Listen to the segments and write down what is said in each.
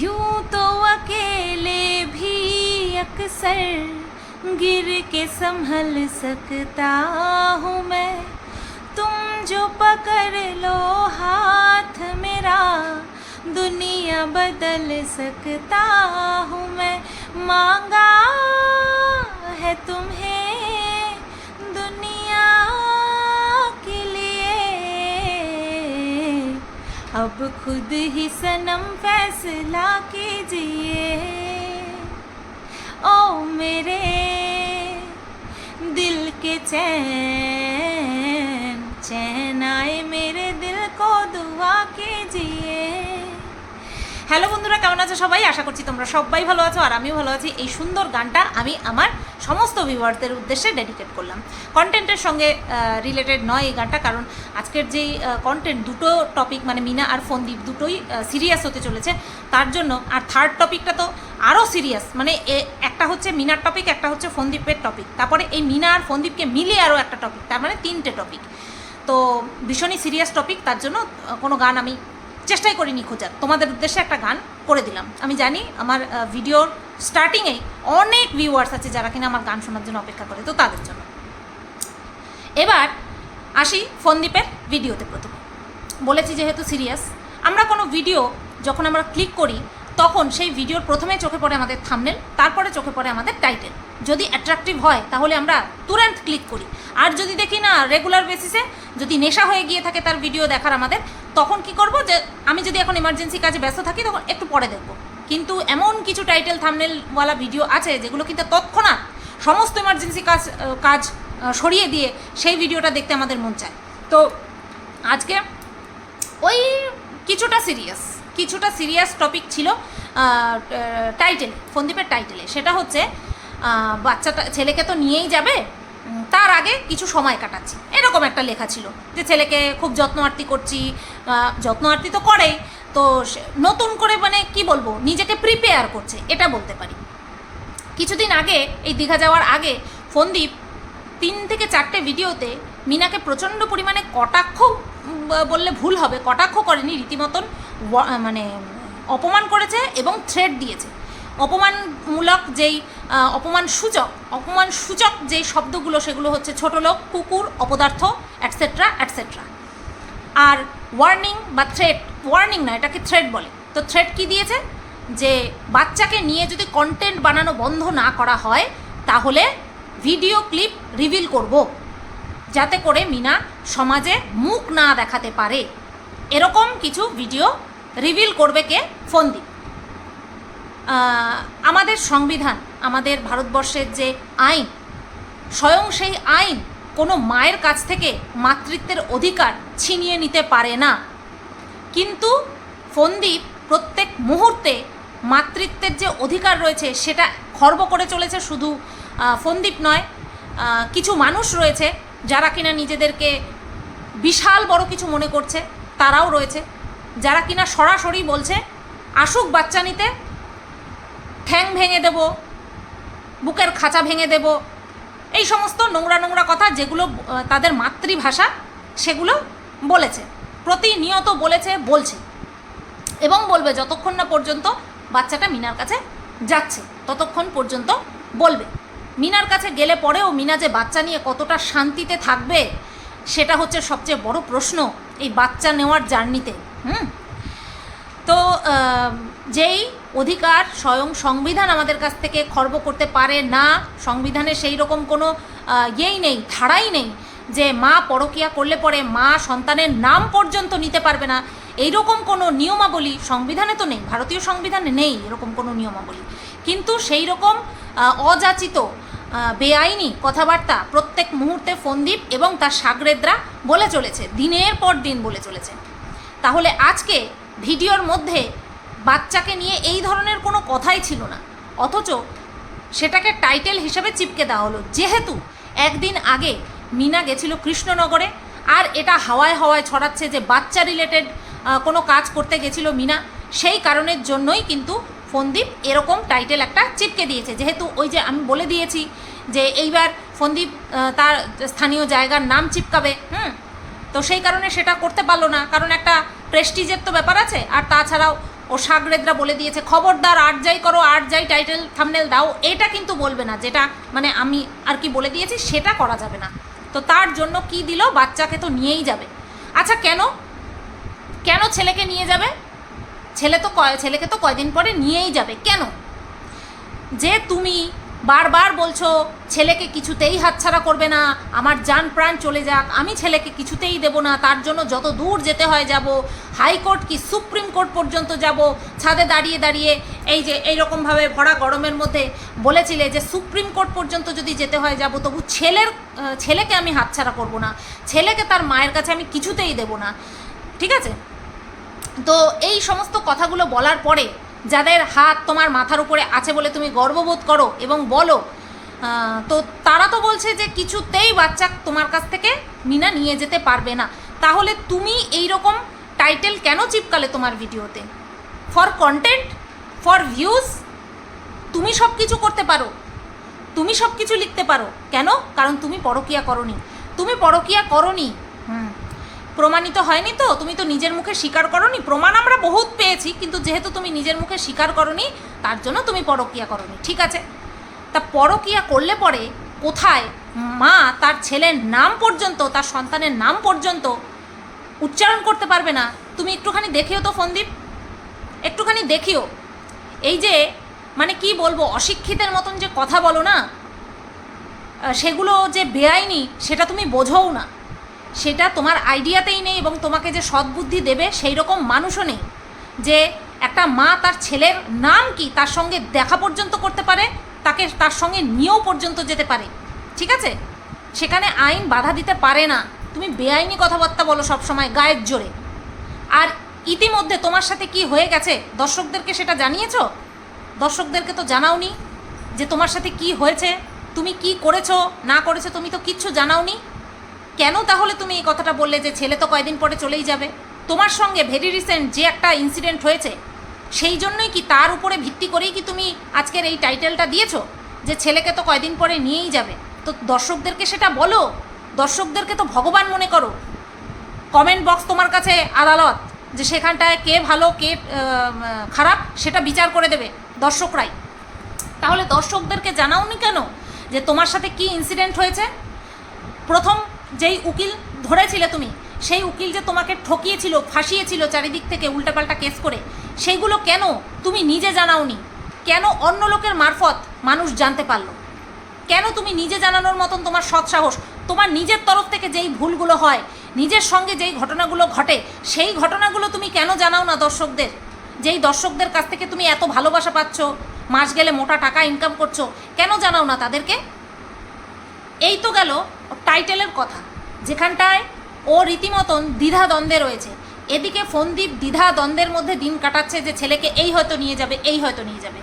यूँ तो अकेले भी अक्सर गिर के संभल सकता हूँ मैं। तुम जो पकड़ लो हाथ मेरा, दुनिया बदल सकता हूँ मैं। मांगा है तुम्हें अब खुद ही सनम फैसला कीजिए ओ मेरे दिल के चैन चैन आए मेरे दिल को दुआ कीजिए হ্যালো বন্ধুরা কেমন আছো সবাই আশা করছি তোমরা সবাই ভালো আছো আর আমিও ভালো আছি এই সুন্দর গানটা আমি আমার সমস্ত ভিউয়ারদের উদ্দেশ্যে ডেডিকেট করলাম। কন্টেন্টের সঙ্গে রিলেটেড নয় এই গানটা, কারণ আজকের যেই কন্টেন্ট দুটো টপিক মানে মিনা আর ফন্দীপ দুটোই সিরিয়াস হতে চলেছে, তার জন্য, আর থার্ড টপিকটা তো আরও সিরিয়াস মানে একটা হচ্ছে মিনার টপিক একটা হচ্ছে ফন্দীপের টপিক তারপরে এই মিনা আর ফন্দীপকে মিলিয়ে আরও একটা টপিক তার মানে তিনটে টপিক তো ভীষণই সিরিয়াস টপিক তার জন্য কোনো গান আমি চেষ্টাই করিনি খোঁজার। তোমাদের উদ্দেশ্যে একটা গান করে দিলাম। আমি জানি আমার ভিডিওর স্টার্টিংয়েই অনেক ভিউয়ার্স আছে যারা কিনা আমার গান শোনার জন্য অপেক্ষা করে, তো তাদের জন্য। এবার আসি ফন্দীপের ভিডিওতে প্রথমে। বলেছি যেহেতু সিরিয়াস আমরা কোনো ভিডিও যখন আমরা ক্লিক করি, তখন সেই ভিডিওর প্রথমে চোখে পড়ে আমাদের থামনেল তারপরে চোখে পড়ে আমাদের টাইটেল যদি অ্যাট্রাকটিভ হয়, তাহলে আমরা তুরন্ত ক্লিক করি। আর যদি দেখি না রেগুলার বেসিসে যদি নেশা হয়ে গিয়ে থাকে তার ভিডিও দেখার আমাদের, তখন কি করব যে, আমি যদি এখন এমার্জেন্সি কাজে ব্যস্ত থাকি, তখন একটু পরে দেখব। কিন্তু এমন কিছু টাইটেল থামনেলওয়ালা ভিডিও আছে যেগুলো কিন্তু তৎক্ষণাৎ সমস্ত এমার্জেন্সি কাজ কাজ সরিয়ে দিয়ে সেই ভিডিওটা দেখতে আমাদের মন চায়। তো আজকে ওই কিছুটা সিরিয়াস কিছুটা সিরিয়াস টপিক ছিল টাইটেল ফন্দীপের টাইটেলে সেটা হচ্ছে বাচ্চাটা, ছেলেকে তো নিয়েই যাবে তার আগে কিছু সময় কাটাচ্ছি। এরকম একটা লেখা ছিল যে ছেলেকে খুব যত্ন আরতি করছি যত্ন আরতি তো করেই তো নতুন করে মানে কি বলব, নিজেকে প্রিপেয়ার করছে, এটা বলতে পারি। কিছুদিন আগে, এই দীঘা যাওয়ার আগে, ফন্দীপ তিন থেকে চারটে ভিডিওতে মিনাকে প্রচণ্ড পরিমাণে কটাক্ষ বললে ভুল হবে, কটাক্ষ করেনি, রীতিমতন মানে অপমান করেছে এবং থ্রেড দিয়েছে। অপমানমূলক যেই অপমান সূচক অপমান সূচক যেই শব্দগুলো, সেগুলো হচ্ছে ছোট লোক, কুকুর, অপদার্থ অ্যাটসেট্রা অ্যাটসেট্রা আর ওয়ার্নিং বা থ্রেট ওয়ার্নিং না, এটাকে থ্রেট বলে। তো থ্রেট কি দিয়েছে? যে বাচ্চাকে নিয়ে যদি কন্টেন্ট বানানো বন্ধ না করা হয়, তাহলে ভিডিও ক্লিপ রিভিল করব। যাতে করে মিনা সমাজে মুখ না দেখাতে পারে। এরকম কিছু ভিডিও রিভিল করবে কে? ফোন ফন্দি আমাদের সংবিধান, আমাদের ভারতবর্ষের যে আইন, স্বয়ং সেই আইন কোনো মায়ের কাছ থেকে মাতৃত্বের অধিকার ছিনিয়ে নিতে পারে না। কিন্তু ফন্দীপ প্রত্যেক মুহূর্তে মাতৃত্বের যে অধিকার রয়েছে, সেটা খর্ব করে চলেছে শুধু ফন্দীপ নয় কিছু মানুষ রয়েছে যারা কিনা নিজেদেরকে বিশাল বড় কিছু মনে করছে, তারাও রয়েছে যারা কিনা সরাসরি বলছে, আসুক বাচ্চা নিতে, ঠ্যাং ভেঙে দেব, বুকের খাঁচা ভেঙে দেব। এই সমস্ত নোংরা নোংরা কথা যেগুলো তাদের মাতৃভাষা সেগুলো বলেছে। প্রতিনিয়ত বলেছে, বলছে। এবং বলবে যতক্ষণ না পর্যন্ত বাচ্চাটা মিনার কাছে যাচ্ছে, ততক্ষণ পর্যন্ত বলবে। মিনার কাছে গেলে পরেও মিনা যে বাচ্চা নিয়ে কতটা শান্তিতে থাকবে, সেটা হচ্ছে সবচেয়ে বড় প্রশ্ন এই বাচ্চা নেওয়ার জার্নিতে, হুম? তো যেই অধিকার স্বয়ং সংবিধান আমাদের কাছ থেকে খর্ব করতে পারে না, সংবিধানে সেই রকম কোনো ইয়েই নেই, ধারাই নেই যে মা পরকিয়া করলে পরে মা সন্তানের নাম পর্যন্ত নিতে পারবে না। এইরকম কোনো নিয়মাবলী সংবিধানে তো নেই, ভারতীয় সংবিধানে নেই এরকম কোনো নিয়মাবলী। কিন্তু সেই রকম অযাচিত বেআইনি কথাবার্তা প্রত্যেক মুহূর্তে ফন্দীপ এবং তার সাগরেদরা বলে চলেছে, দিনের পর দিন বলে চলেছে। তাহলে আজকে ভিডিওর মধ্যে বাচ্চাকে নিয়ে এই ধরনের কোনো কথাই ছিল না। অথচ সেটাকে টাইটেল হিসেবে চিপকে দেওয়া হলো। যেহেতু একদিন আগে মিনা গেছিল কৃষ্ণনগরে, আর এটা হাওয়ায় হাওয়ায় ছড়াচ্ছে যে বাচ্চা রিলেটেড কোনো কাজ করতে গেছিল মিনা। সেই কারণের জন্যই কিন্তু ফন্দীপ এরকম টাইটেল একটা চিপকে দিয়েছে। যেহেতু ওই যে আমি বলে দিয়েছি যে এইবার ফন্দীপ তার স্থানীয় জায়গার নাম চিপকাবে, হুম? তো সেই কারণে সেটা করতে পারল না, কারণ একটা প্রেস্টিজের তো ব্যাপার আছে। আর তাছাড়াও ও সাগরেদরা বলে দিয়েছে, খবরদার আট যাই করো আট যাই টাইটেল থামনেল দাও। এটা কিন্তু বলবে না, যেটা মানে আমি আর কি বলে দিয়েছি, সেটা করা যাবে না। তো তার জন্য কি দিল? বাচ্চাকে তো নিয়েই যাবে। আচ্ছা কেন? কেন ছেলেকে নিয়ে যাবে? ছেলে তো ছেলেকে তো কয়দিন পরে নিয়েই যাবে। কেন? যে তুমি বারবার বলছো, ছেলেকে কিছুতেই হাতছাড়া করবে না, আমার যান প্রাণ চলে যাক, আমি ছেলেকে কিছুতেই দেব না, তার জন্য যত দূর যেতে হয় যাব, হাইকোর্ট কি সুপ্রিম কোর্ট পর্যন্ত যাব, ছাদে দাঁড়িয়ে দাঁড়িয়ে, এই যে এইরকমভাবে ভরা গরমের মধ্যে বলেছিলে যে সুপ্রিম কোর্ট পর্যন্ত যদি যেতে হয় যাব, তবু ছেলের ছেলেকে আমি হাতছাড়া করব না, ছেলেকে তার মায়ের কাছে আমি কিছুতেই দেব না, ঠিক আছে? তো এই সমস্ত কথাগুলো বলার পরে যাদের হাত তোমার মাথার উপরে আছে বলে তুমি গর্ববোধ করো এবং বলো তো তারা তো বলছে যে কিছুতেই বাচ্চা তোমার কাছ থেকে মিনা নিয়ে যেতে পারবে না। তাহলে তুমি এই রকম টাইটেল কেন চিপকালে তোমার ভিডিওতে? ফর কন্টেন্ট ফর ভিউজ তুমি সব কিছু করতে পারো। তুমি সব কিছু লিখতে পারো। কেন? কারণ তুমি পরকিয়া করনি। তুমি পরকিয়া করনি প্রমাণিত হয়নি তো? তুমি তো নিজের মুখে স্বীকার করনি। প্রমাণ আমরা বহুত পেয়েছি, কিন্তু যেহেতু তুমি নিজের মুখে স্বীকার করনি, তার জন্য তুমি পরকিয়া করনি, ঠিক আছে? তা পরকিয়া করলে পরে কোথায় মা তার ছেলের নাম পর্যন্ত, তার সন্তানের নাম পর্যন্ত উচ্চারণ করতে পারবে না? তুমি একটুখানি দেখিও তো ফন্দীপ। একটুখানি দেখিও। এই যে মানে কি বলব, অশিক্ষিতের মতন যে কথা বলো না সেগুলো যে বেআইনি, সেটা তুমি বোঝোও না। সেটা তোমার আইডিয়াতেই নেই এবং তোমাকে যে সদ্বুদ্ধি দেবে সেই রকম মানুষও নেই। যে একটা মা তার ছেলের নাম কি তার সঙ্গে দেখা পর্যন্ত করতে পারে, তাকে তার সঙ্গে নিয়েও পর্যন্ত যেতে পারে। ঠিক আছে? সেখানে আইন বাধা দিতে পারে না। তুমি বেআইনি কথাবার্তা বলো সবসময়, গায়ের জোরে। আর ইতিমধ্যে তোমার সাথে কি হয়ে গেছে? দর্শকদেরকে সেটা জানিয়েছো? দর্শকদেরকে তো জানাওনি যে তোমার সাথে কি হয়েছে? তুমি কি করেছ? না করেছ? তুমি তো কিচ্ছু জানাওনি? কেন তাহলে তুমি এই কথাটা বললে যে ছেলে তো কয়দিন পরে চলেই যাবে? তোমার সঙ্গে ভেরি রিসেন্ট যে একটা ইনসিডেন্ট হয়েছে, সেই জন্যই কি তার উপরে ভিত্তি করেই কি তুমি আজকের এই টাইটেলটা দিয়েছ? যে ছেলেকে তো কয়দিন পরে নিয়েই যাবে। তো দর্শকদেরকে সেটা বলো। দর্শকদেরকে তো ভগবান মনে করো। কমেন্ট বক্স তোমার কাছে আদালত যে সেখানটায় কে ভালো, কে খারাপ, সেটা বিচার করে দেবে দর্শকরাই। তাহলে দর্শকদেরকে জানাওনি কেন? যে তোমার সাথে কি ইনসিডেন্ট হয়েছে? প্রথম যেই উকিল ধরেছিলে তুমি, সেই উকিল যে তোমাকে ঠকিয়েছিল, ফাঁসিয়েছিল চারিদিক থেকে উল্টাপাল্টা কেস করে, সেইগুলো কেন তুমি নিজে জানাওনি? কেন অন্য লোকের মারফত মানুষ জানতে পারল? কেন তুমি নিজে জানানোর মতন তোমার সৎসাহস তোমার নিজের তরফ থেকে যেই ভুলগুলো হয়, নিজের সঙ্গে যেই ঘটনাগুলো ঘটে, সেই ঘটনাগুলো তুমি কেন জানাও না দর্শকদের? যেই দর্শকদের কাছ থেকে তুমি এত ভালোবাসা পাচ্ছ, মাস গেলে মোটা টাকা ইনকাম করছ, কেন জানাও না তাদেরকে? এই তো গেল টাইটেলের কথা, যেখানটায় ও রীতিমতন দ্বিধা দ্বন্দ্বে রয়েছে। এদিকে ফন্দীপ দ্বিধা দ্বন্দ্বের মধ্যে দিন কাটাচ্ছে যে ছেলেকে এই হয়তো নিয়ে যাবে, এই হয়তো নিয়ে যাবে।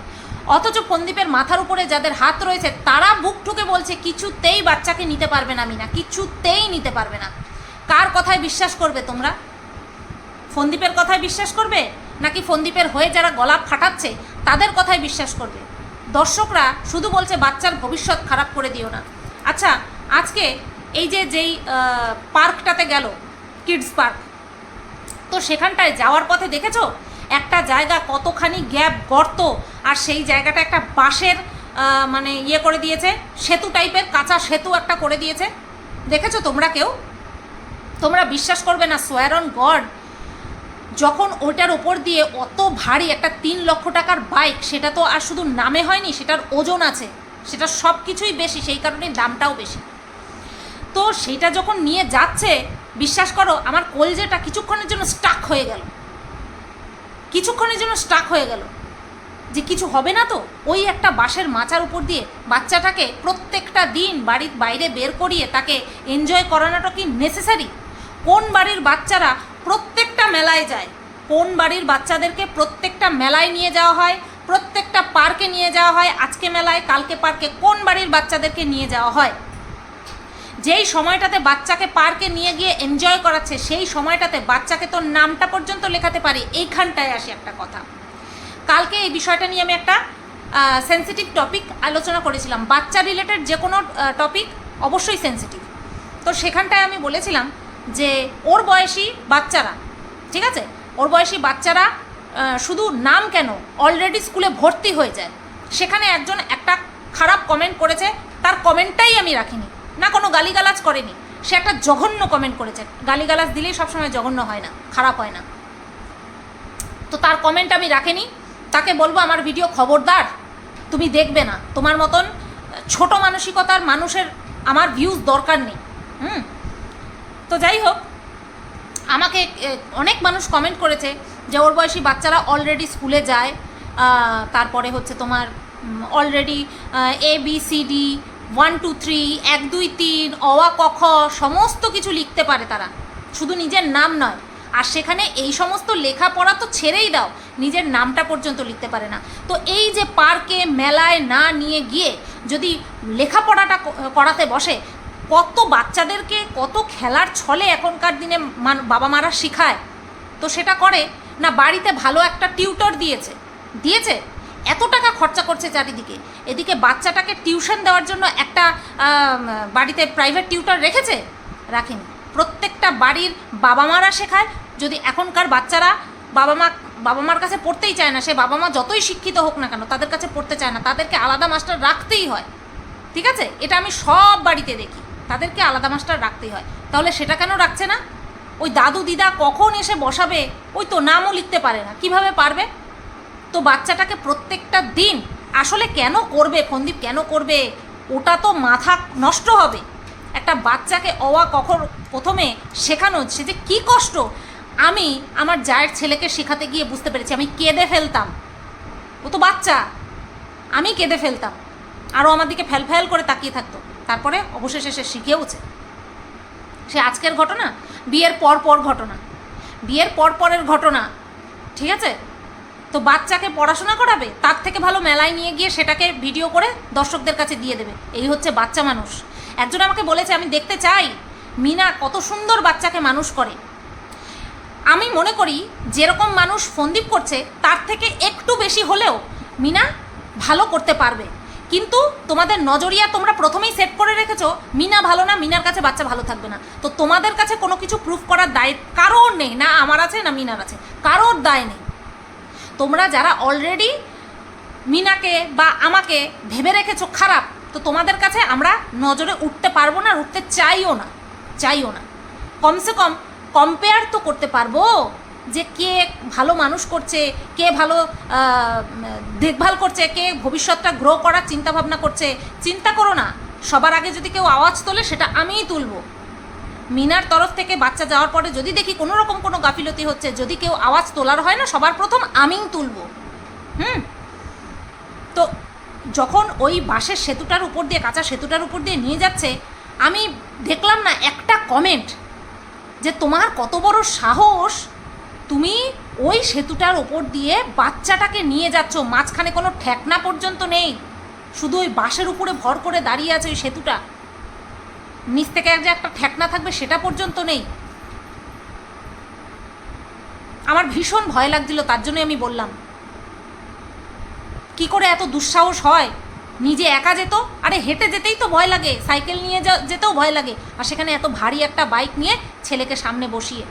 অথচ ফন্দীপের মাথার উপরে যাদের হাত রয়েছে, তারা বুক ঠুকে বলছে, কিছুতেই বাচ্চাকে নিতে পারবে না মিনা, কিছুতেই নিতে পারবে না। কার কথায় বিশ্বাস করবে তোমরা? ফন্দীপের কথায় বিশ্বাস করবে? নাকি ফন্দীপের হয়ে যারা গলা ফাটাচ্ছে, তাদের কথায় বিশ্বাস করবে? দর্শকরা শুধু বলছে, বাচ্চার ভবিষ্যৎ খারাপ করে দিও না। আচ্ছা আজকে এই যে যেই পার্কটাতে গেল, কিডস পার্ক, তো সেখানটায় যাওয়ার পথে দেখেছ? একটা জায়গা কতখানি গ্যাপ গর্ত, আর সেই জায়গাটা একটা বাঁশের মানে ইয়ে করে দিয়েছে, সেতু টাইপের, কাঁচা সেতু একটা করে দিয়েছে। দেখেছ তোমরা কেউ? তোমরা বিশ্বাস করবে না সোয়ার অন গড, যখন ওটার ওপর দিয়ে অত ভারী একটা তিন লক্ষ টাকার বাইক, সেটা তো আর শুধু নামে হয়নি, সেটার ওজন আছে, সেটা সব কিছুই বেশি, সেই কারণে দামটাও বেশি। তো সেটা যখন নিয়ে যাচ্ছে, বিশ্বাস করো, আমার কলজেটা কিছুক্ষণের জন্য স্টাক হয়ে গেল। কিছুক্ষণের জন্য স্টাক হয়ে গেল। যে কিছু হবে না তো? ওই একটা বাঁশের মাচার উপর দিয়ে বাচ্চাটাকে প্রত্যেকটা দিন বাড়ির বাইরে বের করিয়ে তাকে এনজয় করানোটা কি নেসেসারি কোন বাড়ির বাচ্চারা প্রত্যেকটা মেলায় যায়? কোন বাড়ির বাচ্চাদেরকে প্রত্যেকটা মেলায় নিয়ে যাওয়া হয়? প্রত্যেকটা পার্কে নিয়ে যাওয়া হয়? আজকে মেলায়, কালকে পার্কে কোন বাড়ির বাচ্চাদেরকে নিয়ে যাওয়া হয়? যেই সময়টাতে বাচ্চাকে পার্কে নিয়ে গিয়ে এনজয় করাচ্ছে, সেই সময়টাতে বাচ্চাকে তোর নামটা পর্যন্ত লেখাতে পারি, এইখানটায় আসি একটা কথা। কালকে এই বিষয়টা নিয়ে আমি একটা সেন্সিটিভ টপিক আলোচনা করেছিলাম। বাচ্চা রিলেটেড যে কোনো টপিক অবশ্যই সেন্সিটিভ তো সেখানটায় আমি বলেছিলাম যে ওর বয়সী বাচ্চারা, ঠিক আছে? ওর বয়সী বাচ্চারা শুধু নাম কেন অলরেডি স্কুলে ভর্তি হয়ে যায়। সেখানে একজন একটা খারাপ কমেন্ট করেছে, তার কমেন্টটাই আমি রাখিনি। না, কোনো গালিগালাজ করেনি। সে একটা জঘন্য কমেন্ট করেছে। গালিগালাজ দিলেই সবসময় জঘন্য হয় না, খারাপ হয় না। তো তার কমেন্ট আমি রাখিনি। তাকে বলব, আমার ভিডিও খবরদার, তুমি দেখবে না। তোমার মতন ছোট মানসিকতার মানুষের আমার ভিউজ দরকার নেই। হুম? তো যাই হোক, আমাকে অনেক মানুষ কমেন্ট করেছে যে, ওর বয়সী বাচ্চারা অলরেডি স্কুলে যায়। তারপরে হচ্ছে তোমার already A B C D one two three এক, দুই, তিন অওয়া ক, খ, সমস্ত কিছু লিখতে পারে তারা। শুধু নিজের নাম নয়। আর সেখানে এই সমস্ত লেখাপড়া তো ছেড়েই দাও, নিজের নামটা পর্যন্ত লিখতে পারে না। তো এই যে পার্কে, মেলায় না নিয়ে গিয়ে যদি লেখাপড়াটা করাতে বসে, কত বাচ্চাদেরকে কত খেলার ছলে এখনকার দিনে বাবা মারা শেখায়। তো সেটা করে, না বাড়িতে ভালো একটা টিউটর দিয়েছে। দিয়েছে? এত টাকা খরচা করছে চারিদিকে। এদিকে বাচ্চাটাকে টিউশন দেওয়ার জন্য একটা বাড়িতে প্রাইভেট টিউটার রেখেছে? রাখেনি। প্রত্যেকটা বাড়ির বাবা মারা শেখায়। যদি এখনকার বাচ্চারা বাবা মা বাবা মার কাছে পড়তেই চায় না, সে বাবা মা যতই শিক্ষিত হোক না কেন, তাদের কাছে পড়তে চায় না, তাদেরকে আলাদা মাস্টার রাখতেই হয়। ঠিক আছে? এটা আমি সব বাড়িতে দেখি। তাদেরকে আলাদা মাস্টার রাখতেই হয়। তাহলে সেটা কেন রাখছে না? ওই দাদু দিদা কখন এসে বসাবে? ওই তো নামও লিখতে পারে না। কীভাবে পারবে? তো বাচ্চাটাকে প্রত্যেকটা দিন আসলে কেন করবে ফন্দীপ কেন করবে, ওটা তো মাথা নষ্ট হবে। একটা বাচ্চাকে অওয়া কখন প্রথমে শেখানো সে যে কী কষ্ট। আমি আমার জায়ের ছেলেকে শেখাতে গিয়ে বুঝতে পেরেছি, আমি কেঁদে ফেলতাম। ও তো বাচ্চা, আমি কেঁদে ফেলতাম। আরও আমার দিকে ফ্যাল ফ্যাল করে তাকিয়ে থাকতো। তারপরে অবশেষে সে শিখেওছে। সে আজকের ঘটনা, বিয়ের পর পর ঘটনা। বিয়ের পর পরের ঘটনা, ঠিক আছে? তো বাচ্চাকে পড়াশোনা করাবে? তার থেকে ভালো মেলায় নিয়ে গিয়ে সেটাকে ভিডিও করে দর্শকদের কাছে দিয়ে দেবে। এই হচ্ছে বাচ্চা মানুষ। একজন আমাকে বলেছে, আমি দেখতে চাই। মিনা কত সুন্দর বাচ্চাকে মানুষ করে। আমি মনে করি, যেরকম মানুষ ফন্দীপ করছে, তার থেকে একটু বেশি হলেও মিনা ভালো করতে পারবে। কিন্তু তোমাদের নজরিয়া তোমরা প্রথমেই সেট করে রেখেছো, মিনা ভালো না, মিনার কাছে বাচ্চা ভালো থাকবে না। তো তোমাদের কাছে কোনো কিছু প্রুফ করার দায়, কারোর নেই। না আমার আছে, না মিনার আছে। কারোর দায় নেই। তোমরা যারা অলরেডি মিনাকে বা আমাকে ভেবে রেখেছো খারাপ, তো তোমাদের কাছে আমরা নজরে উঠতে পারব না, উঠতে চাইও না চাইও না। কমসে কম কম্পেয়ার তো করতে পারব যে কে ভালো মানুষ করছে, কে ভালো দেখভাল করছে, কে ভবিষ্যৎটা গ্রো করার চিন্তাভাবনা করছে। চিন্তা করো না, সবার আগে যদি কেউ আওয়াজ তোলে সেটা আমিই তুলবো। মিনার তরফ থেকে বাচ্চা যাওয়ার পরে যদি দেখি কোনো রকম কোনো গাফিলতি হচ্ছে, যদি কেউ আওয়াজ তোলার হয় না, সবার প্রথম আমিই তুলব। হুম? তো যখন ওই বাঁশের সেতুটার উপর দিয়ে, কাঁচা সেতুটার উপর দিয়ে নিয়ে যাচ্ছে, আমি দেখলাম না একটা কমেন্ট যে তোমার কত বড় সাহস, তুমি ওই সেতুটার ওপর দিয়ে বাচ্চাটাকে নিয়ে যাচ্ছ, মাঝখানে কোনো ঠেকনা পর্যন্ত নেই, শুধু ওই বাঁশের উপরে ভর করে দাঁড়িয়ে আছে ওই সেতুটা। নিচ থেকে এক যে একটা ঠেকনা থাকবে সেটা পর্যন্ত নেই। আমার ভীষণ ভয় লাগছিল, তার জন্যই আমি বললাম। কি করে এত দুঃসাহস হয়? নিজে একা যেত? আরে হেঁটে যেতেই তো ভয় লাগে, সাইকেল নিয়ে যেতেও ভয় লাগে। আর সেখানে এত ভারী একটা বাইক নিয়ে ছেলেকে সামনে বসিয়ে।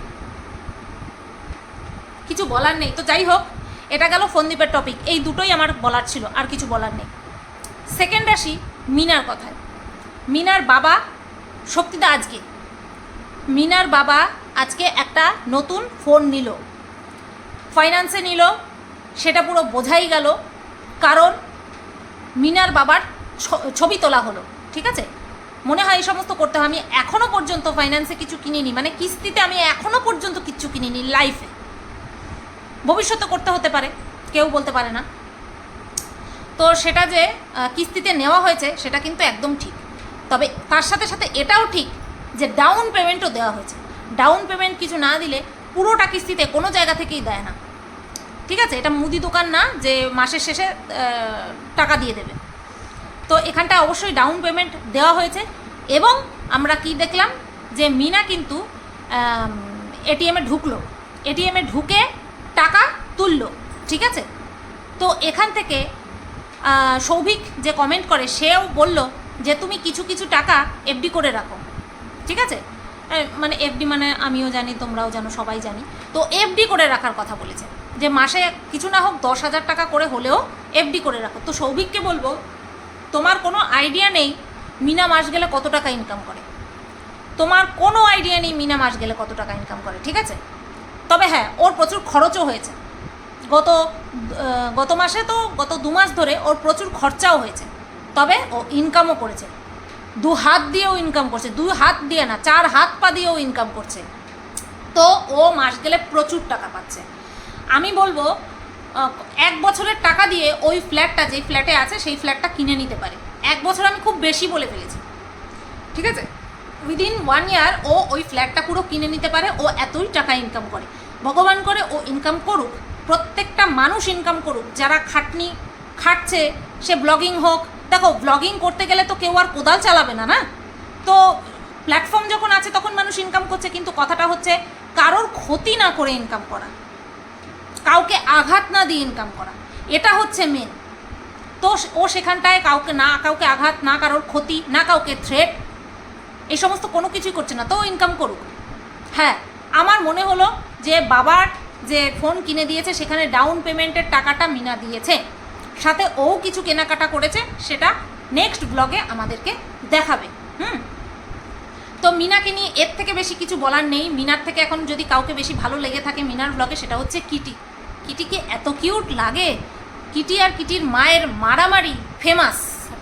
কিছু বলার নেই, তো যাই হোক, এটা গেল ফন্দীপের টপিক এই দুটোই আমার বলার ছিল, আর কিছু বলার নেই। সেকেন্ড আসি মিনার কথায়। মিনার বাবা শক্তিদা আজকে। মিনার বাবা আজকে একটা নতুন ফোন নিল। ফাইন্যান্সে নিল, সেটা পুরো বোঝাই গেল, কারণ মিনার বাবার ছবি তোলা হলো, ঠিক আছে? মনে হয় এই সমস্ত করতে হয় আমি এখনও পর্যন্ত ফাইন্যান্সে কিছু কিনিনি মানে কিস্তিতে আমি এখনও পর্যন্ত কিচ্ছু কিনিনি লাইফে ভবিষ্যতে করতে হতে পারে, কেউ বলতে পারে না। তো সেটা যে কিস্তিতে নেওয়া হয়েছে, সেটা কিন্তু একদম ঠিক। তবে তার সাথে সাথে এটাও ঠিক যে ডাউন পেমেন্টও দেওয়া হয়েছে। ডাউন পেমেন্ট কিছু না দিলে পুরোটা কিস্তিতে কোনো জায়গা থেকেই দেয় না। ঠিক আছে? এটা মুদি দোকান না যে মাসের শেষে টাকা দিয়ে দেবে। তো এখানটা অবশ্যই ডাউন পেমেন্ট দেওয়া হয়েছে এবং আমরা কি দেখলাম যে মিনা কিন্তু এটিএমে ঢুকলো। এটিএমে ঢুকে টাকা তুললো। ঠিক আছে? তো এখান থেকে সৌভিক যে কমেন্ট করে সেও বলল যে তুমি কিছু কিছু টাকা এফডি করে রাখো। ঠিক আছে? মানে এফডি মানে আমিও জানি, তোমরাও জানো, সবাই জানি। তো এফডি করে রাখার কথা বলেছে। যে মাসে কিছু না হোক দশ হাজার টাকা করে হলেও এফডি করে রাখো। তো সৌভিককে বলব, তোমার কোনো আইডিয়া নেই মিনা মাস গেলে কত টাকা ইনকাম করে। তোমার কোনো আইডিয়া নেই মিনা মাস গেলে কত টাকা ইনকাম করে, ঠিক আছে? তবে হ্যাঁ ওর প্রচুর খরচও হয়েছে। গত গত মাসে তো, গত দু মাস ধরে ওর প্রচুর খরচাও হয়েছে। তবে ও ইনকামও করেছে। দু হাত দিয়েও ইনকাম করছে, দু হাত দিয়ে না, চার হাত পা দিয়েও ইনকাম করছে। তো ও মাস গেলে প্রচুর টাকা পাচ্ছে। আমি বলব এক বছরের টাকা দিয়ে ওই ফ্ল্যাটটা যেই ফ্ল্যাটে আছে, সেই ফ্ল্যাটটা কিনে নিতে পারে। এক বছর আমি খুব বেশি বলে ফেলেছি। ঠিক আছে? উইদিন ওয়ান ইয়ার ও ওই ফ্ল্যাটটা পুরো কিনে নিতে পারে, ও এতই টাকা ইনকাম করে। ভগবান করে ও ইনকাম করুক, প্রত্যেকটা মানুষ ইনকাম করুক, যারা খাটনি খাটছে, সে ব্লগিং হোক দেখো ব্লগিং করতে গেলে তো কেউ আর কোদাল চালাবে না না? তো প্ল্যাটফর্ম যখন আছে, তখন মানুষ ইনকাম করছে, কিন্তু কথাটা হচ্ছে কারোর ক্ষতি না করে ইনকাম করা। কাউকে আঘাত না দিয়ে ইনকাম করা। এটা হচ্ছে মেন তো ও সেখানটায় কাউকে না, কাউকে আঘাত, না কারোর ক্ষতি, না কাউকে থ্রেট এই সমস্ত কোনো কিছুই করছে না, তো ইনকাম করুক। হ্যাঁ আমার মনে হলো যে বাবার যে ফোন কিনে দিয়েছে, সেখানে ডাউন পেমেন্টের টাকাটা মিনা দিয়েছে। সাথে ও কিছু কেনাকাটা করেছে, সেটা নেক্সট ব্লগে আমাদেরকে দেখাবে। হুম? তো মিনাকে নিয়ে এর থেকে বেশি কিছু বলার নেই। মিনার থেকে এখন যদি কাউকে বেশি ভালো লেগে থাকে মিনার ব্লগে সেটা হচ্ছে কিটি। কিটিকে এত কিউট লাগে। কিটি আর কিটির মায়ের মারামারি ফেমাস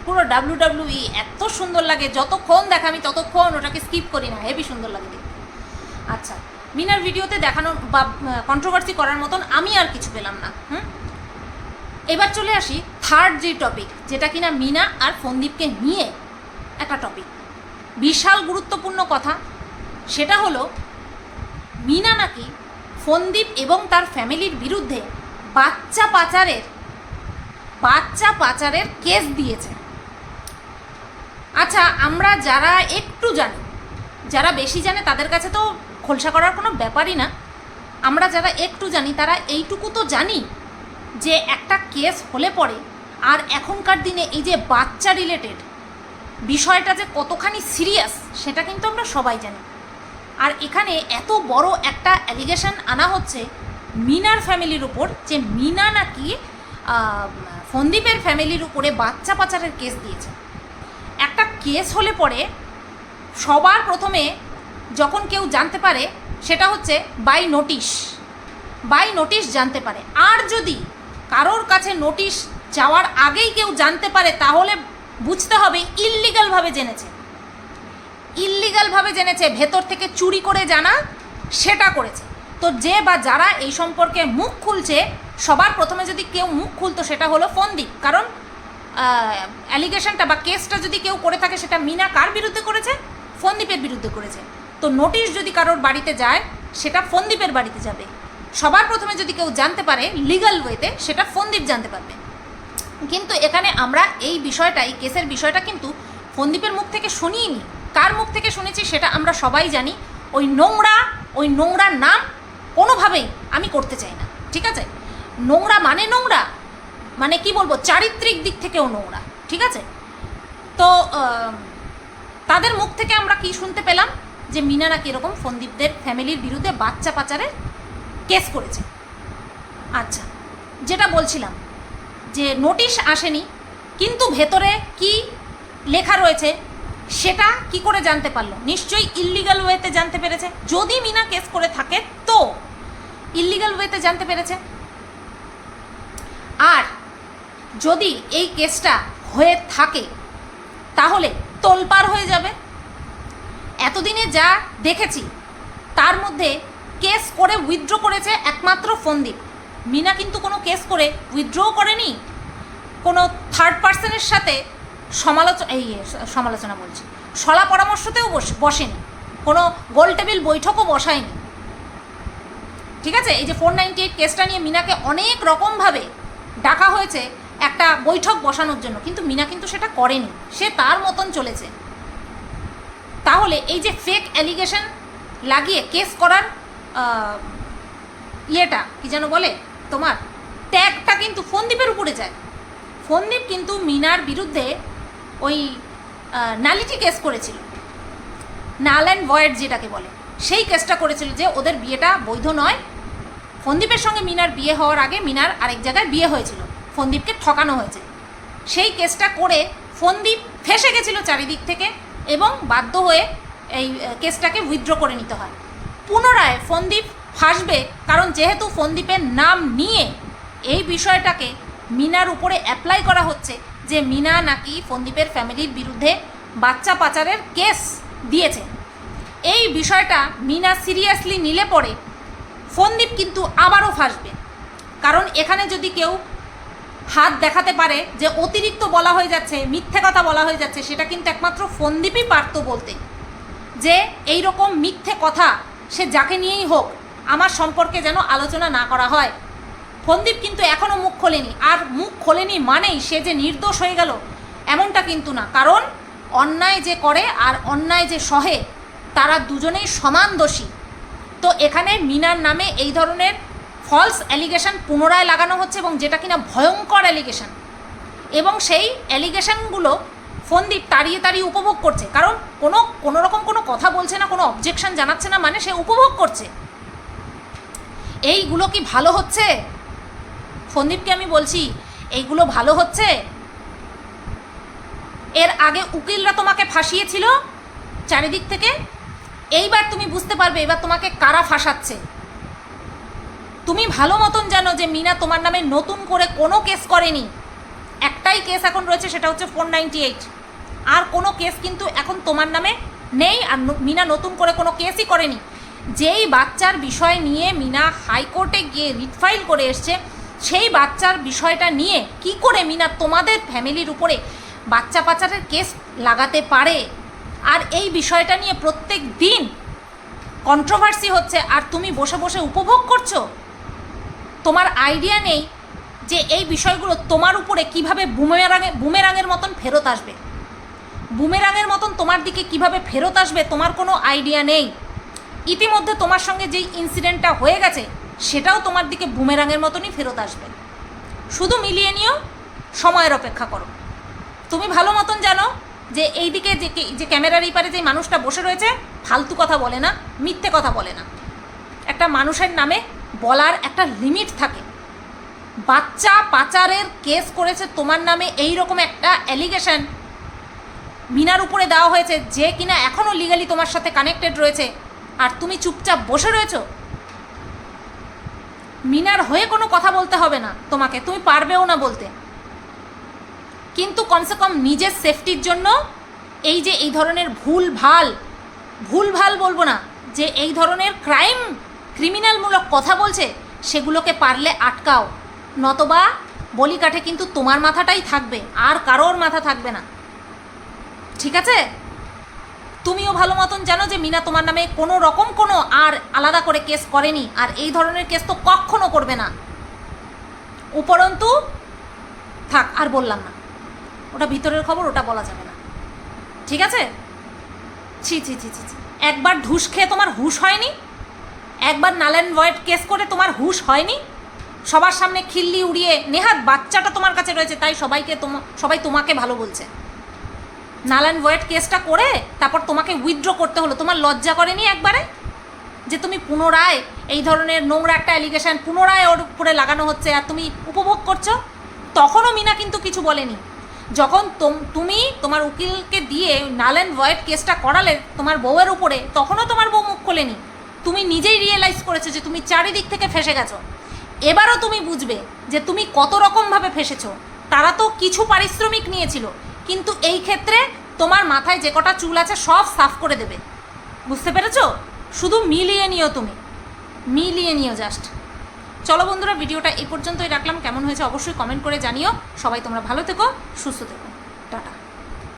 পুরো ডাব্লু ডাব্লিউ ই এত সুন্দর লাগে। যতক্ষণ দেখা আমি ততক্ষণ ওটাকে স্কিপ করি না। হেভি সুন্দর লাগে আচ্ছা মিনার ভিডিওতে দেখানো বা কন্ট্রোভার্সি করার মতন আমি আর কিছু পেলাম না। হুম? এবার চলে আসি থার্ড যে টপিক যেটা কিনা মিনা আর ফন্দীপকে নিয়ে একটা টপিক বিশাল গুরুত্বপূর্ণ কথা, সেটা হলো মিনা নাকি ফন্দীপ এবং তার ফ্যামিলির বিরুদ্ধে বাচ্চা পাচারের বাচ্চা পাচারের কেস দিয়েছে। আচ্ছা আমরা যারা একটু জানি, যারা বেশি জানে তাদের কাছে তো খোলসা করার কোনো ব্যাপারই না। আমরা যারা একটু জানি, তারা এইটুকু তো জানি যে একটা কেস হলে পরে আর এখনকার দিনে এই যে বাচ্চা রিলেটেড বিষয়টা যে কতখানি সিরিয়াস সেটা কিন্তু আমরা সবাই জানি। আর এখানে এত বড় একটা অ্যালিগেশন আনা হচ্ছে মিনার ফ্যামিলির উপর যে মিনা নাকি আহ, ফন্দীপের ফ্যামিলির উপরে বাচ্চা পাচারের কেস দিয়েছে। একটা কেস হলে পরে সবার প্রথমে যখন কেউ জানতে পারে সেটা হচ্ছে বাই নোটিশ বাই নোটিশ জানতে পারে। আর যদি কারোর কাছে নোটিশ যাওয়ার আগেই কেউ জানতে পারে, তাহলে বুঝতে হবে ইল্লিগালভাবে জেনেছে। ইল্লিগালভাবে জেনেছে, ভেতর থেকে চুরি করে জানা সেটা করেছে। তো যে বা যারা এই সম্পর্কে মুখ খুলছে, সবার প্রথমে যদি কেউ মুখ খুলতো সেটা হলো ফন্দীপ কারণ অ্যালিগেশনটা বা কেসটা যদি কেউ করে থাকে, সেটা মিনা কার বিরুদ্ধে করেছে? ফন্দীপের বিরুদ্ধে করেছে। তো নোটিশ যদি কারোর বাড়িতে যায়, সেটা ফন্দীপের বাড়িতে যাবে। সবার প্রথমে যদি কেউ জানতে পারে লিগাল ওয়েতে সেটা ফন্দীপ জানতে পারবে। কিন্তু এখানে আমরা এই বিষয়টা এই কেসের বিষয়টা কিন্তু ফন্দীপের মুখ থেকে শুনিনি কার মুখ থেকে শুনেছি সেটা আমরা সবাই জানি। ওই নোংরা, ওই নোংরার নাম কোনোভাবেই আমি করতে চাই না, ঠিক আছে? নোংরা মানে নোংরা? মানে কি বলব, চারিত্রিক দিক থেকেও নোংরা, ঠিক আছে? তো তাদের মুখ থেকে আমরা কি শুনতে পেলাম? যে মিনা নাকি এরকম ফন্দীপদের ফ্যামিলির বিরুদ্ধে বাচ্চা পাচারের কেস করেছে। আচ্ছা যেটা বলছিলাম যে নোটিশ আসেনি, কিন্তু ভেতরে কি লেখা রয়েছে সেটা কি করে জানতে পারল? নিশ্চয়ই ইল্লিগাল ওয়েতে জানতে পেরেছে। যদি মিনা কেস করে থাকে তো ইল্লিগাল ওয়েতে জানতে পেরেছে। আর যদি এই কেসটা হয়ে থাকে, তাহলে তোলপার হয়ে যাবে। এতদিনে যা দেখেছি, তার মধ্যে কেস করে উইথড্র করেছে একমাত্র ফন্দীপ। মিনা কিন্তু কোনো কেস করে উইথড্রও করেনি। কোনো থার্ড পার্সনের সাথে সমালোচনা এই সমালোচনা বলছি। সলা পরামর্শতেও বস- বসেনি। কোনো গোল টেবিল বৈঠকও বসায়নি। ঠিক আছে? এই যে ফোর নাইনটি এইট কেসটা নিয়ে মিনাকে অনেক রকমভাবে ডাকা হয়েছে একটা বৈঠক বসানোর জন্য। কিন্তু মিনা কিন্তু সেটা করেনি। সে তার মতন চলেছে। তাহলে এই যে ফেক অ্যালিগেশন লাগিয়ে কেস করার ইয়েটা, কি যেন বলে তোমার? ট্যাগটা কিন্তু ফন্দীপের উপরে যায়। ফন্দীপ কিন্তু মিনার বিরুদ্ধে ওই নালিটি কেস করেছিল। নাল অ্যান্ড ভয়েড যেটাকে বলে। সেই কেসটা করেছিল যে ওদের বিয়েটা বৈধ নয়। ফন্দীপের সঙ্গে মিনার বিয়ে হওয়ার আগে মিনার আরেক জায়গায় বিয়ে হয়েছিল। ফন্দীপকে ঠকানো হয়েছে। সেই কেসটা করে ফন্দীপ ফেসে গেছিল চারিদিক থেকে এবং বাধ্য হয়ে এই কেসটাকে উইথড্র করে নিতে হয়। পুনরায় ফন্দীপ ফাঁসবে, কারণ যেহেতু ফন্দীপের নাম নিয়ে এই বিষয়টাকে মিনার উপরে অ্যাপ্লাই করা হচ্ছে যে মিনা নাকি ফন্দীপের ফ্যামিলির বিরুদ্ধে বাচ্চা পাচারের কেস দিয়েছে। এই বিষয়টা মিনা সিরিয়াসলি নিলে পরে ফন্দীপ কিন্তু আবারও ফাঁসবে। কারণ এখানে যদি কেউ হাত দেখাতে পারে যে অতিরিক্ত বলা হয়ে যাচ্ছে, মিথ্যে কথা বলা হয়ে যাচ্ছে, সেটা কিন্তু একমাত্র ফন্দীপই পারতো বলতে। যে এই রকম মিথ্যে কথা সে যাকে নিয়েই হোক, আমার সম্পর্কে যেন আলোচনা না করা হয়। ফন্দীপ কিন্তু এখনও মুখ খোলেনি, আর মুখ খোলেনি মানেই সে যে নির্দোষ হয়ে গেল, এমনটা কিন্তু না। কারণ অন্যায় যে করে আর অন্যায় যে সহে, তারা দুজনেই সমান দোষী। তো এখানে মিনার নামে এই ধরনের ফলস অ্যালিগেশন পুনরায় লাগানো হচ্ছে এবং যেটা কিনা ভয়ঙ্কর অ্যালিগেশন এবং সেই অ্যালিগেশনগুলো ফন্দীপ তাড়িয়ে তাড়িয়ে উপভোগ করছে। কারণ কোনো কোনো রকম কোনো কথা বলছে না, কোনো অবজেকশন জানাচ্ছে না মানে সে উপভোগ করছে। এইগুলো কি ভালো হচ্ছে? ফন্দীপকে আমি বলছি, এইগুলো ভালো হচ্ছে? এর আগে উকিলরা তোমাকে ফাঁসিয়েছিল চারিদিক থেকে। এইবার তুমি বুঝতে পারবে, এবার তোমাকে কারা ফাঁসাচ্ছে। তুমি ভালো মতন জানো যে মিনা তোমার নামে নতুন করে কোনো কেস করেনি। একটাই কেস এখন রয়েছে, সেটা হচ্ছে ফোর নাইনটি এইট আর কোনো কেস কিন্তু এখন তোমার নামে নেই আর মিনা নতুন করে কোনো কেসই করেনি। যেই বাচ্চার বিষয় নিয়ে মিনা হাইকোর্টে গিয়ে রিট ফাইল করে এসছে, সেই বাচ্চার বিষয়টা নিয়ে কি করে মিনা তোমাদের ফ্যামিলির উপরে বাচ্চা পাচারের কেস লাগাতে পারে? আর এই বিষয়টা নিয়ে প্রত্যেক দিন কন্ট্রোভার্সি হচ্ছে, আর তুমি বসে বসে উপভোগ করছ? তোমার আইডিয়া নেই যে এই বিষয়গুলো তোমার উপরে কীভাবে বুমেরাঙে বুমেরাঙের মতন ফেরত আসবে। বুমেরাঙের মতন তোমার দিকে কীভাবে ফেরত আসবে, তোমার কোনো আইডিয়া নেই। ইতিমধ্যে তোমার সঙ্গে যেই ইনসিডেন্টটা হয়ে গেছে, সেটাও তোমার দিকে বুমেরাঙের মতনই ফেরত আসবে। শুধু মিলিয়ে নিও, সময়ের অপেক্ষা করো। তুমি ভালো মতন জানো যে এই দিকে যে যে ক্যামেরার এই পারে যে মানুষটা বসে রয়েছে, ফালতু কথা বলে না, মিথ্যে কথা বলে না। একটা মানুষের নামে বলার একটা লিমিট থাকে। বাচ্চা পাচারের কেস করেছে তোমার নামে এই রকম একটা অ্যালিগেশন মিনার উপরে দেওয়া হয়েছে যে কিনা এখনও লিগালি তোমার সাথে কানেক্টেড রয়েছে। আর তুমি চুপচাপ বসে রয়েছো? মিনার হয়ে কোনো কথা বলতে হবে না তোমাকে, তুমি পারবেও না বলতে। কিন্তু কমসে কম নিজের সেফটির জন্য এই যে এই ধরনের ভুল ভালো ভুল ভালো বলব না, যে এই ধরনের ক্রাইম ক্রিমিনালমূলক কথা বলছে, সেগুলোকে পারলে আটকাও। নতবা বলি কাঠে কিন্তু তোমার মাথাটাই থাকবে, আর কারোর মাথা থাকবে না। ঠিক আছে? তুমিও ভালো মতন জানো যে মিনা তোমার নামে কোনো রকম কোনো আর আলাদা করে কেস করেনি, আর এই ধরনের কেস তো কখনো করবে না। উপরন্তু, থাক, আর বললাম না। ওটা ভিতরের খবর, ওটা বলা যাবে না। ঠিক আছে? ছি ছি ছি ছি। একবার ঢুস খেয়ে তোমার হুশ হয়নি? একবার নালেন ভয়েড কেস করে তোমার হুশ হয়নি? সবার সামনে খিল্লি উড়িয়ে, নেহাত বাচ্চাটা তোমার কাছে রয়েছে, তাই সবাইকে তোমা, সবাই তোমাকে ভালো বলছে। নালান ভয়েড কেসটা করে তারপর তোমাকে উইথড্র করতে হলো। তোমার লজ্জা করেনি একবারে? যে তুমি পুনরায় এই ধরনের নোংরা একটা অ্যালিগেশন পুনরায় ওর উপরে লাগানো হচ্ছে আর তুমি উপভোগ করছ? তখনও মিনা কিন্তু কিছু বলেনি। যখন তোম- তুমি তোমার উকিলকে দিয়ে নালেন ভয়েড কেসটা করালে তোমার বউয়ের উপরে, তখনও তোমার বউ মুখ খোলেনি। তুমি নিজেই রিয়েলাইজ করেছ যে তুমি চারিদিক থেকে ফেসে গেছো। এবারও তুমি বুঝবে যে তুমি কত রকমভাবে ফেসেছো। তারা তো কিছু পারিশ্রমিক নিয়েছিল। কিন্তু এই ক্ষেত্রে তোমার মাথায় যে কটা চুল আছে সব সাফ করে দেবে। বুঝতে পেরেছ? শুধু মিলিয়ে নিও তুমি। মিলিয়ে নিও জাস্ট চলো বন্ধুরা, ভিডিওটা এই পর্যন্তই রাখলাম। কেমন হয়েছে অবশ্যই কমেন্ট করে জানিও। সবাই তোমরা ভালো থেকো, সুস্থ থেকো। টাটা।